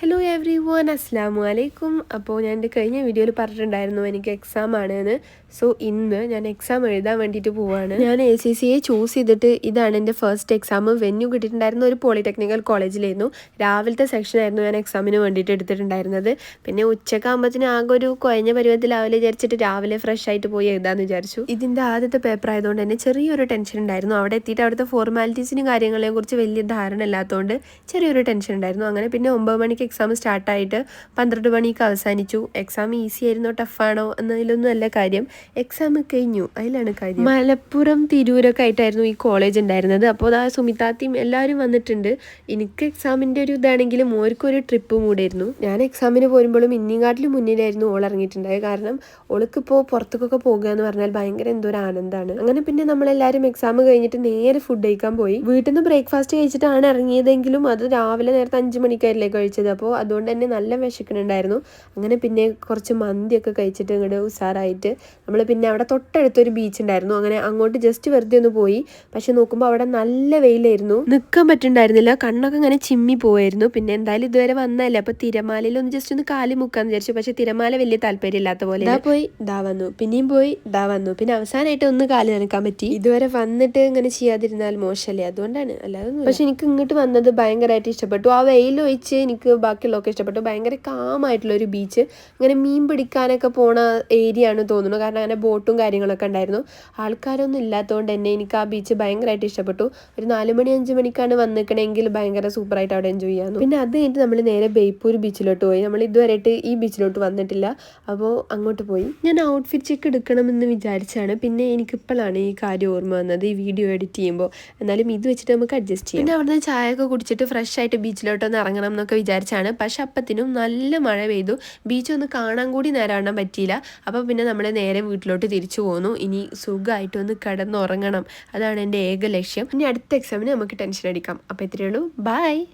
Hello every one അസ്സാം വലൈക്കും അപ്പോൾ ഞാൻ എന്റെ കഴിഞ്ഞ വീഡിയോയിൽ പറഞ്ഞിട്ടുണ്ടായിരുന്നു എനിക്ക് എക്സാം ആണ് എന്ന് സോ ഇന്ന് ഞാൻ എക്സാം എഴുതാൻ വേണ്ടിയിട്ട് പോവാണ്. ഞാൻ എ സി സിയെ ചൂസ് ചെയ്തിട്ട് ഇതാണ് എന്റെ ഫസ്റ്റ് എക്സാം വെന്യൂ കിട്ടിയിട്ടുണ്ടായിരുന്ന ഒരു പോളിടെക്നിക്കൽ കോളേജിലായിരുന്നു രാവിലത്തെ സെക്ഷനായിരുന്നു ഞാൻ എക്സാമിന് വേണ്ടിയിട്ട് എടുത്തിട്ടുണ്ടായിരുന്നത്. പിന്നെ ഉച്ചക്കാകുമ്പത്തിന് ആകെ ഒരു കുഴഞ്ഞ പരുവത്തിലാവില്ല വിചാരിച്ചിട്ട് രാവിലെ ഫ്രഷ് ആയിട്ട് പോയി എഴുതാമെന്ന് വിചാരിച്ചു. ഇതിന്റെ ആദ്യത്തെ പേപ്പർ ആയതുകൊണ്ട് തന്നെ ചെറിയൊരു ടെൻഷൻ ഉണ്ടായിരുന്നു. അവിടെ എത്തിയിട്ട് അവിടുത്തെ ഫോർമാലിറ്റീസിനും കാര്യങ്ങളെയും കുറിച്ച് വലിയ ധാരണ ഇല്ലാത്തതുകൊണ്ട് ചെറിയൊരു ടെൻഷൻ ഉണ്ടായിരുന്നു. അങ്ങനെ പിന്നെ ഒമ്പത് മണിക്ക് എക്സാം സ്റ്റാർട്ടായിട്ട് പന്ത്രണ്ട് മണിക്ക് അവസാനിച്ചു. എക്സാം ഈസി ആയിരുന്നോ ടഫാണോ എന്നതിലൊന്നും അല്ല കാര്യം. എക്സാം കഴിഞ്ഞു. അതിലാണ് കാര്യം. മലപ്പുറം തിരൂരൊക്കെ ആയിട്ടായിരുന്നു ഈ കോളേജ് ഉണ്ടായിരുന്നത്. അപ്പോൾ ആ സുമിതാത്തിയും എല്ലാവരും വന്നിട്ടുണ്ട്. എനിക്ക് എക്സാമിന്റെ ഒരു ഇതാണെങ്കിലും ഓർക്കൊരു ട്രിപ്പ് മൂടായിരുന്നു. ഞാൻ എക്സാമിന് പോരുമ്പോഴും ഇന്നിങ്ങാട്ടിലും മുന്നിലായിരുന്നു ഓൾ ഇറങ്ങിയിട്ടുണ്ടായത്. കാരണം ഓൾക്കിപ്പോൾ പുറത്തേക്കൊക്കെ പോകുക എന്ന് പറഞ്ഞാൽ ഭയങ്കര എന്തോ ഒരു ആനന്ദമാണ്. അങ്ങനെ പിന്നെ നമ്മളെല്ലാവരും എക്സാം കഴിഞ്ഞിട്ട് നേരെ ഫുഡ് കഴിക്കാൻ പോയി. വീട്ടിൽ നിന്ന് ബ്രേക്ക്ഫാസ്റ്റ് കഴിച്ചിട്ടാണ് ഇറങ്ങിയതെങ്കിലും അത് രാവിലെ നേരത്തെ അഞ്ച് മണിക്കായില്ലേ കഴിച്ചത്. അപ്പോൾ അതുകൊണ്ട് തന്നെ നല്ല വിശക്കുന്നുണ്ടായിരുന്നു. അങ്ങനെ പിന്നെ കുറച്ച് മന്തിയൊക്കെ കഴിച്ചിട്ട് ഇങ്ങോട്ട് ഉഷാറായിട്ട് നമ്മൾ പിന്നെ അവിടെ തൊട്ടടുത്തൊരു ബീച്ച് ഉണ്ടായിരുന്നു. അങ്ങനെ അങ്ങോട്ട് ജസ്റ്റ് വെറുതെ ഒന്ന് പോയി. പക്ഷെ നോക്കുമ്പോൾ അവിടെ നല്ല വെയിലായിരുന്നു. നിൽക്കാൻ പറ്റുന്നുണ്ടായിരുന്നില്ല കണ്ണൊക്കെ ഇങ്ങനെ ചിമ്മി പോവായിരുന്നു. പിന്നെ എന്തായാലും ഇതുവരെ വന്നല്ലേ അപ്പോൾ തിരമാലയിൽ ഒന്ന് ജസ്റ്റ് ഒന്ന് കാലി മുക്കാന്ന് വിചാരിച്ചു. പക്ഷെ തിരമാല വലിയ താല്പര്യമില്ലാത്ത പോലെ ഇതാ പോയി ഇതാ വന്നു. പിന്നെയും പോയി ഇതാ വന്നു. പിന്നെ അവസാനമായിട്ട് ഒന്ന് കാലി നനക്കാൻ പറ്റി. ഇതുവരെ വന്നിട്ട് ഇങ്ങനെ ചെയ്യാതിരുന്നാൽ മോശമല്ലേ? അതുകൊണ്ടാണ്. അല്ലാതെ പക്ഷെ എനിക്ക് ഇങ്ങോട്ട് വന്നത് ഭയങ്കരമായിട്ട് ഇഷ്ടപ്പെട്ടു. ആ വെയിൽ ഒഴിച്ച് എനിക്ക് ബാക്കിയുള്ളതൊക്കെ ഇഷ്ടപ്പെട്ടു. ഭയങ്കര കാമായിട്ടുള്ള ഒരു ബീച്ച് അങ്ങനെ മീൻ പിടിക്കാനൊക്കെ പോണ ഏരിയ ആണ് തോന്നുന്നു. കാരണം അങ്ങനെ ബോട്ടും കാര്യങ്ങളൊക്കെ ഉണ്ടായിരുന്നു. ആൾക്കാരൊന്നും ഇല്ലാത്തതുകൊണ്ട് തന്നെ എനിക്ക് ആ ബീച്ച് ഭയങ്കരമായിട്ട് ഇഷ്ടപ്പെട്ടു. ഒരു നാല് മണി അഞ്ച് മണിക്കാണ് വന്നിക്കണമെങ്കിൽ ഭയങ്കര സൂപ്പറായിട്ട് അവിടെ എൻജോയ് ചെയ്യാന്നു. പിന്നെ അത് കഴിഞ്ഞിട്ട് നമ്മൾ നേരെ ബേപ്പൂർ ബീച്ചിലോട്ട് പോയി. നമ്മൾ ഇതുവരെയായിട്ട് ഈ ബീച്ചിലോട്ട് വന്നിട്ടില്ല. അപ്പോൾ അങ്ങോട്ട് പോയി. ഞാൻ ഔട്ട്ഫിറ്റ് ചെക്ക് എടുക്കണമെന്ന് വിചാരിച്ചാണ്. പിന്നെ എനിക്കിപ്പോഴാണ് ഈ കാര്യം ഓർമ്മ വന്നത്. ഈ വീഡിയോ എഡിറ്റ് ചെയ്യുമ്പോൾ എന്നാലും ഇത് വെച്ചിട്ട് നമുക്ക് അഡ്ജസ്റ്റ് ചെയ്യാം. പിന്നെ അവിടുന്ന് ചായ ഒക്കെ കുടിച്ചിട്ട് ഫ്രഷ് ആയിട്ട് ബീച്ചിലോട്ട് ഒന്ന് ഇറങ്ങണം എന്നൊക്കെ വിചാരിച്ചാണ് പക്ഷെ അപ്പത്തിനും നല്ല മഴ പെയ്തു. ബീച്ച് ഒന്ന് കാണാൻ കൂടി നേരം കാണാൻ പറ്റിയില്ല. അപ്പോൾ പിന്നെ നമ്മൾ നേരെ വീട്ടിലോട്ട് തിരിച്ചു പോന്നു. ഇനി സുഖമായിട്ട് ഒന്ന് കിടന്നുറങ്ങണം. അതാണ് എന്റെ ഏക ലക്ഷ്യം. ഇനി അടുത്ത എക്സാമിന് നമുക്ക് ടെൻഷൻ അടിക്കാം. അപ്പോൾ ഇത്രയേ ഉള്ളൂ. ബൈ